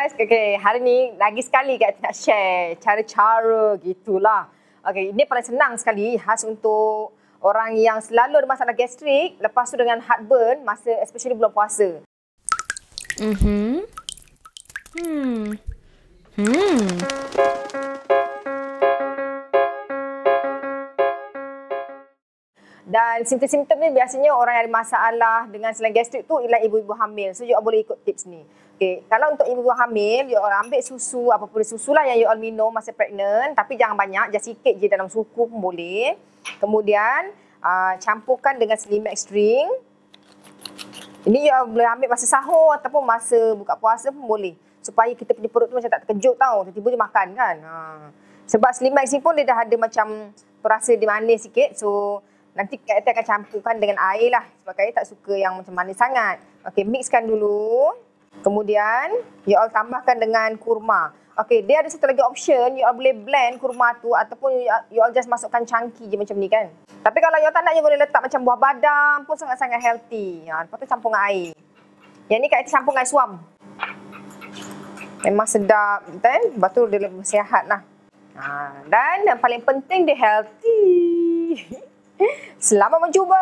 guys. Okay, hari ni lagi sekali Kak nak share cara-cara gitulah. Okay, ini paling senang sekali khas untuk orang yang selalu ada masalah gastrik lepas tu dengan heartburn masa especially bulan puasa. Mhm. Hmm. Hmm. Dan simptom-simptom ni biasanya orang yang ada masalah dengan selain gastrik tu ialah ibu-ibu hamil. So, you all boleh ikut tips ni. Okay. Kalau untuk ibu-ibu hamil, you all ambil susu, apapun susu lah yang you all minum masa pregnant. Tapi jangan banyak, just sikit je dalam suku pun boleh. Kemudian, uh, campurkan dengan slimax string. Ini you all boleh ambil masa sahur ataupun masa buka puasa pun boleh. Supaya kita punya perut tu macam tak terkejut tau. Tiba-tiba dia makan kan. Ha. Sebab slimax ni pun dia dah ada macam perasa dia manis sikit. So, Nanti kita akan campurkan dengan air lah. Sebab Kak tak suka yang macam manis sangat. Okey, mixkan dulu. Kemudian, you all tambahkan dengan kurma. Okey, dia ada satu lagi option. You all boleh blend kurma tu ataupun you all, just masukkan chunky je macam ni kan. Tapi kalau you all tak nak, you boleh letak macam buah badam pun sangat-sangat healthy. Ha, lepas tu campur dengan air. Yang ni Kak Ita campur dengan suam. Memang sedap kan. Lepas tu dia lebih sihat lah. Ha, dan yang paling penting dia healthy. Selamat mencuba.